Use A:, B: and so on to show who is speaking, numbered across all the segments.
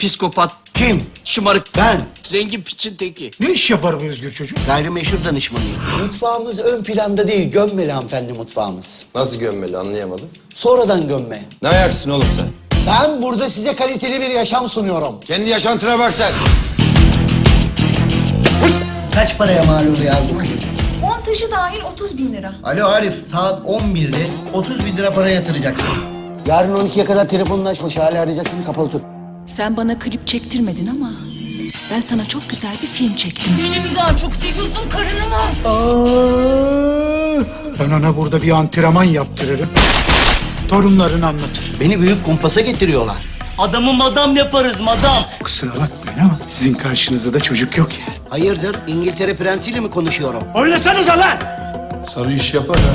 A: Psikopat,
B: Kim?
A: şımarık,
B: Ben.
A: zengin piçin teki.
C: Ne iş yapar bu özgür çocuk?
B: Gayrimeşhur danışmanıyım. Mutfağımız ön planda değil, gömmeli hanımefendi mutfağımız.
D: Nasıl gömmeli anlayamadım.
B: Sonradan gömme.
D: Ne ayaksın oğlum sen?
B: Ben burada size kaliteli bir yaşam sunuyorum.
D: Kendi yaşantına bak sen.
B: Kaç paraya mal oluyor bu?
E: Montajı dahil 30 bin lira.
B: Alo Arif, saat 11'de 30 bin lira para yatıracaksın. Yarın 12'ye kadar telefonunu açma, Şahane arayacaksın, kapalı tut.
E: Sen bana klip çektirmedin ama ben sana çok güzel bir film çektim.
F: Beni mi daha çok seviyorsun karını mı?
C: Ben ona burada bir antrenman yaptırırım. Torunlarını anlatır.
B: Beni büyük kumpasa getiriyorlar.
A: Adamı madam yaparız madam.
C: Kusura bakmayın ama sizin karşınızda da çocuk yok yani.
B: Hayırdır, İngiltere prensiyle mi konuşuyorum?
A: Oynasanıza lan!
D: Sarı iş yapar ha.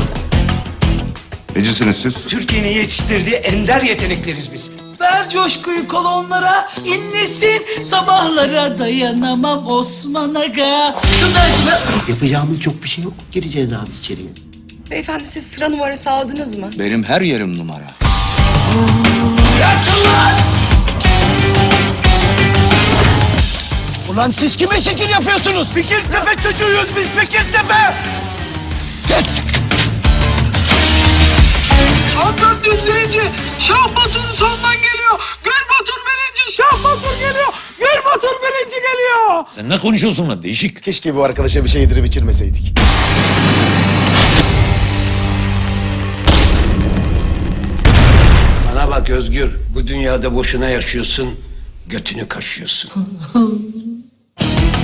G: Necisiniz siz?
A: Türkiye'nin yetiştirdiği ender yetenekleriz biz. Ver coşkuyu kolonlara, inlesin sabahlara dayanamam Osman Aga.
B: Yapacağımız çok bir şey yok. Gireceğiz abi içeriye.
F: Beyefendi siz sıra numarası aldınız mı?
G: Benim her yerim numara.
B: Ulan siz kime şekil yapıyorsunuz?
A: Fikirtepe çocuğuyuz biz Fikirtepe.
H: Sağdan düzleyince Şah
I: Sen ne konuşuyorsun lan değişik.
D: Keşke bu arkadaşa bir şey yedirip içirmeseydik.
J: Bana bak Özgür, bu dünyada boşuna yaşıyorsun, götünü kaşıyorsun.